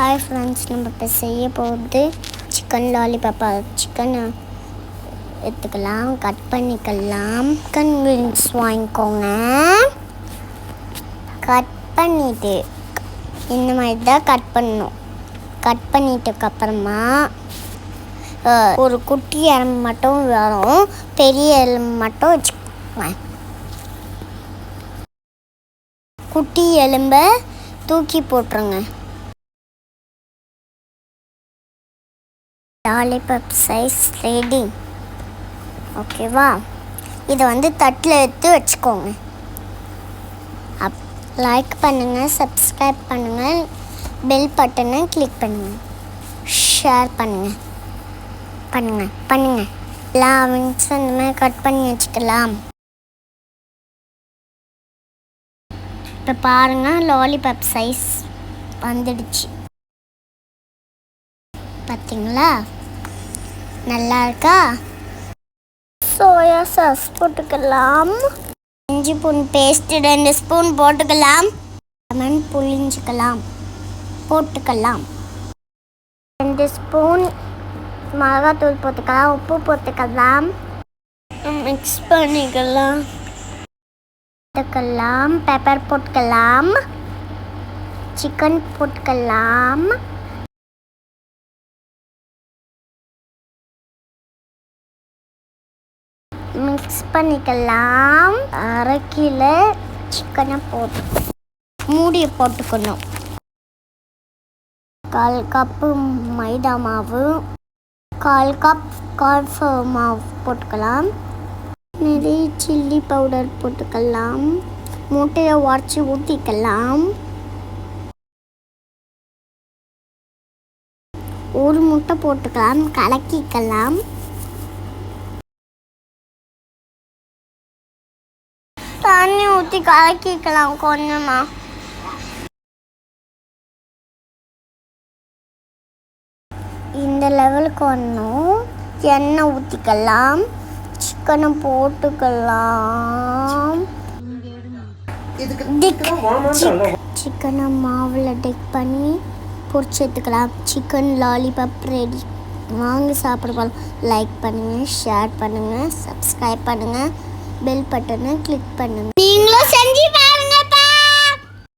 Hi friends நம்ம இப்போ செய்ய போகிறது சிக்கன் லாலிபாப்பா சிக்கனை எடுத்துக்கலாம் கட் பண்ணிக்கலாம். சிக்கன் விங்ஸ் வாங்கிக்கோங்க. கட் பண்ணிட்டு இந்த மாதிரி தான் கட் பண்ணணும் கட் பண்ணிட்டதுக்கப்புறமா ஒரு குட்டி எலும்பு மட்டும் வரும். பெரிய எலும்பு மட்டும் வச்சுக்கோங்க. குட்டி எலும்பை தூக்கி போட்டுருங்க. லாலிபப் சைஸ் ரெடி ஓகேவா? இதை வந்து தட்டில் எடுத்து வச்சுக்கோங்க. அப் லைக் பண்ணுங்கள் சப்ஸ்கிரைப் பண்ணுங்கள் பெல் பட்டனை கிளிக் பண்ணுங்கள் ஷேர் பண்ணுங்கள் பண்ணுங்கள் பண்ணுங்கள் எல்லா அந்த மாதிரி கட் பண்ணி வச்சுக்கலாம். இப்போ பாருங்கள் லாலிபப் சைஸ் வந்துடுச்சு. பார்த்தீங்களா நல்லா இருக்கா? சோயா சாஸ் போட்டுக்கலாம். இஞ்சி பூன் பேஸ்ட் ரெண்டு ஸ்பூன் போட்டுக்கலாம். லெமன் புளிஞ்சிக்கலாம் போட்டுக்கலாம். ரெண்டு ஸ்பூன் மிளகாத்தூள் போட்டுக்கலாம் உப்பு போட்டுக்கலாம். மிக்ஸ் பண்ணிக்கலாம். போட்டுக்கலாம் பெப்பர் போட்டுக்கலாம். சிக்கன் போட்டுக்கலாம். மிக்ஸ் பண்ணிக்கலாம். அரை கிலோ சிக்கனை போட்டு மூடியை போட்டுக்கணும். கால் கப்பு மைதா மாவு கால் கப் கார்ன்ஃப்ளவர் மாவு போட்டுக்கலாம். நிறைய சில்லி பவுடர் போட்டுக்கலாம். முட்டையை உடச்சி ஊற்றிக்கலாம் ஒரு முட்டை போட்டுக்கலாம். கலக்கிக்கலாம். தண்ணி ஊற்றி கலக்கிக்கலாம் கொஞ்சமாக இந்த லெவலுக்கு ஒன்றும் எண்ணெய் ஊற்றிக்கலாம் சிக்கனை போட்டுக்கலாம். சிக்கனை மாவில் டெக் பண்ணி பொறிச்சு எடுத்துக்கலாம். சிக்கன் லாலிபாப் ரெடி வாங்கி சாப்பிடுவோம் லைக் பண்ணுங்கள் ஷேர் பண்ணுங்கள் சப்ஸ்கிரைப் பண்ணுங்கள் பெல் பட்டனை கிளிக் பண்ணுங்கள் நீங்களும்